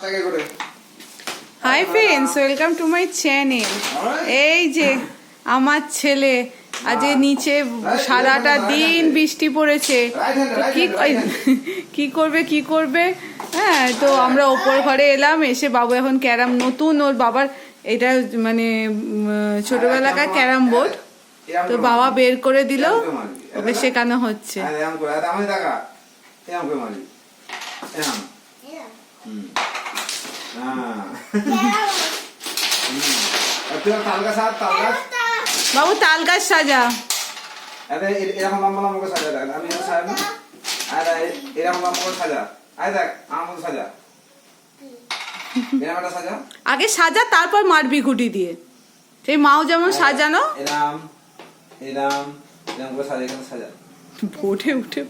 টাকা করে। Hi friends welcome to my channel এই যে আমার ছেলে আজ এই নিচে সারাটা দিন বৃষ্টি পড়েছে। কি ওই, কি করবে কি করবে? হ্যাঁ তো আমরা ওপর ঘরে এলাম এসে বাবু এখন ক্যারাম নতুন ওর বাবার এটা মানে ছোটবেলাকার ক্যারাম বোর্ড। তো বাবা বের করে দিল ওকে শেখানো হচ্ছে। হ্যাঁ, করে আমি টাকা। এরম করে মারি এরম হুম। বাবু তাল গাছ সাজা। আরে এরকম লম্বা লম্বা করে সাজা দেখ। আমি এরকম সাজা না আর এ- এরকম লম্বা করে সাজা। আয় দেখ আমার মতো সাজা। সাজা। আগে সাজা তারপর মারবি ঘুটি দিয়ে। সেই মাও যেমন সাজানো। এরাম এরাম এরকম করে সাজা এখানে সাজা। উঠে। উঠে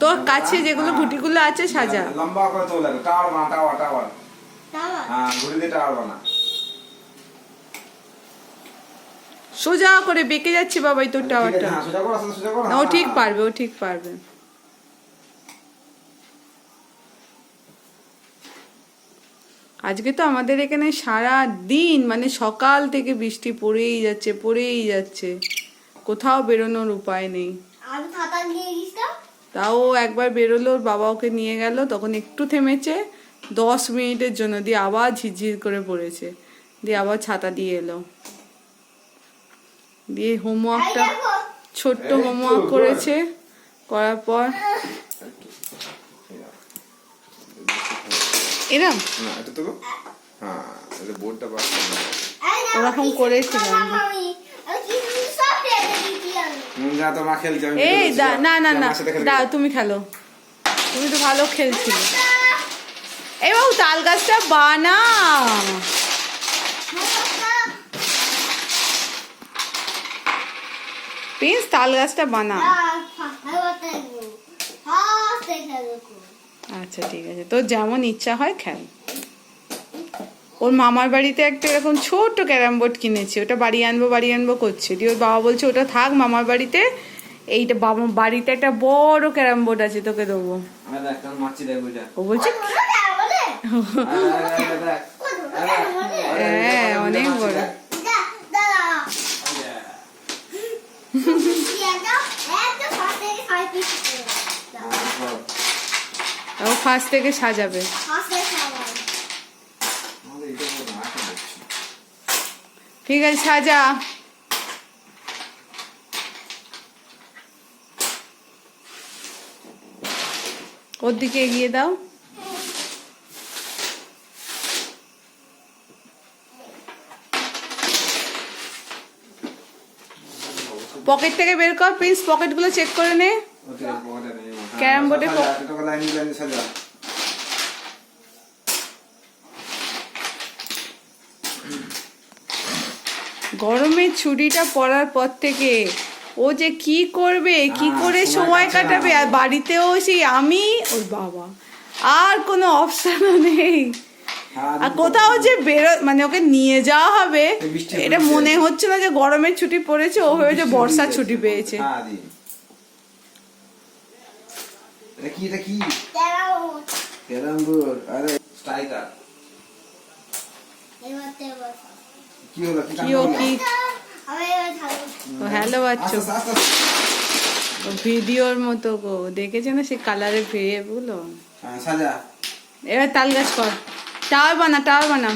তোর কাছে যেগুলো ঘুটিগুলো আছে সাজা। লম্বা করে তোলা টাওয়ার বানা টাওয়ার টাওয়ার হ্যাঁ ঘুরে দিয়ে টাওয়ার বানা। সোজা করে বেঁকে যাচ্ছে বাবাই তোর টাওয়ারটা হ্যাঁ, সোজা করো, আস্তে সোজা করো, না, ও। ঠিক পারবে ও ঠিক পারবে। আজকে তো আমাদের এখানে সারা দিন মানে সকাল থেকে বৃষ্টি পড়েই যাচ্ছে পড়েই যাচ্ছে। কোথাও বেরোনোর উপায় নেই। আমি তাও একবার বেরোলো ওর বাবা ওকে নিয়ে গেল তখন একটু থেমেছে দশ মিনিটের জন্য দিয়ে আবার ঝিরঝির করে পড়েছে দিয়ে আবার ছাতা দিয়ে এলো। দিয়ে হোমওয়ার্কটা ছোট্ট হোমওয়ার্ক করেছে করার পর এরম? হ্যাঁ ওরকম করেছিলাম। সুন্দর আমি। আমি কি সুন্দর সব রেখে দিয়েছি আমি। নুন যা তো মা খেলছে আমি এই। না না না দাও তুমি খেলো। তুমি তো ভালো খেলছিলে। এই বাবু তাল গাছটা বানা প্রিন্স তাল গাছটা বানা। আচ্ছা ঠিক আছে। তোর যেমন ইচ্ছা হয় খেল। ওর মামার বাড়িতে একটা এরকম ছোট ক্যারাম বোর্ড কিনেছি। ওটা বাড়ি আনব বাড়ি আনব করছে। দিয়ে ওর বাবা বলছে ওটা থাক মামার বাড়িতে এইটা বাবা বাড়িতে একটা বড় ক্যারাম বোর্ড আছে তোকে দেবো। ও বলছে হ্যাঁ, অনেক বড়। ও ফার্স্ট থেকে সাজাবে ফার্স্ট থেকে খাওয়াই। আমাদের এটা বলো না, এখন দেখছি। ঠিক আছে সাজা। ওর দিকে এগিয়ে দাও। পকেট থেকে বের কর প্লিজ পকেটগুলো চেক করে নে। ক্যারাম বোর্ডে গরমের ছুটিটা পড়ার পর থেকে ও যে কি করবে কি হ্যাঁ, করে সময়। কাটাবে? আর বাড়িতেও সেই আমি? ওর বাবা। আর কোনো অপশনও নেই। হ্যাঁ, আর কোথাও যে বেরো মানে ওকে নিয়ে যাওয়া হবে এটা মনে হচ্ছে না যে গরমের ছুটি পড়েছে ও ভেবেছে বৃষ্টি বর্ষার ছুটি পেয়েছে। হ্যাঁ, কি এটা কি? Carrom board. আরে স্ট্রাইকার। এবার তো এবার। কি হলো? কি কি। ও হ্যালো বাচ্চো। ভিডিওর মতো গো। দেখেছে না সে কালারে ভেয়ে বলো? হ্যাঁ, সাজা। এবার তাল গাছ কর। টাওয়ার বানা টাওয়ার বানা।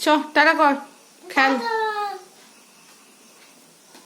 চ টাটা কর। খেল। দাঁড়াও।